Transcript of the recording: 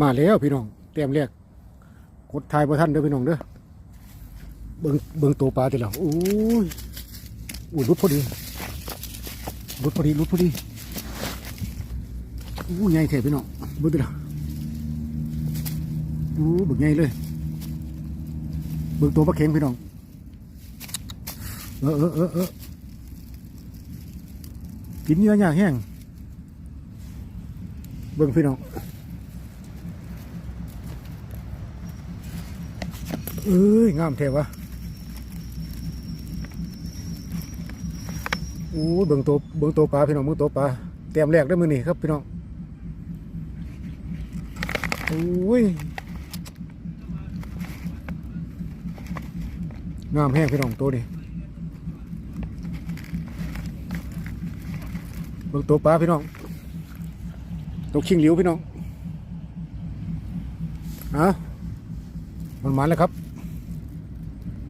มาแล้วพี่น้องเตรียมเรียกกดทายบ่ท่านเด้อพี่น้องเด้อเบิ่งเบิ่งตัวปลาติแล้วโอ้ยอุ้ยรุดพอดีรุดพอดีรุดพอดีอู้ใหญ่แท้พี่น้องเบิ่งติล่ะอู้เบิ่งใหญ่เลยเบิ่งตัวปลาเข็งพี่น้องเออเออเออเออกินเนื้อยากแห้งเบิ่งพี่น้อง เอ้ยงามแท้วะโอ้ยเบิ่งตัวเบิ่งตัวปลาพี่น้องเบิ่งตัวปลาเตรียมแรกได้มือนี่ครับพี่น้องโอ้ยงามแห้งพี่น้องตัวนี้เบิ่งตัวปลาพี่น้องตกชิงเหลียวพี่น้องอะมันมันแล้วครับ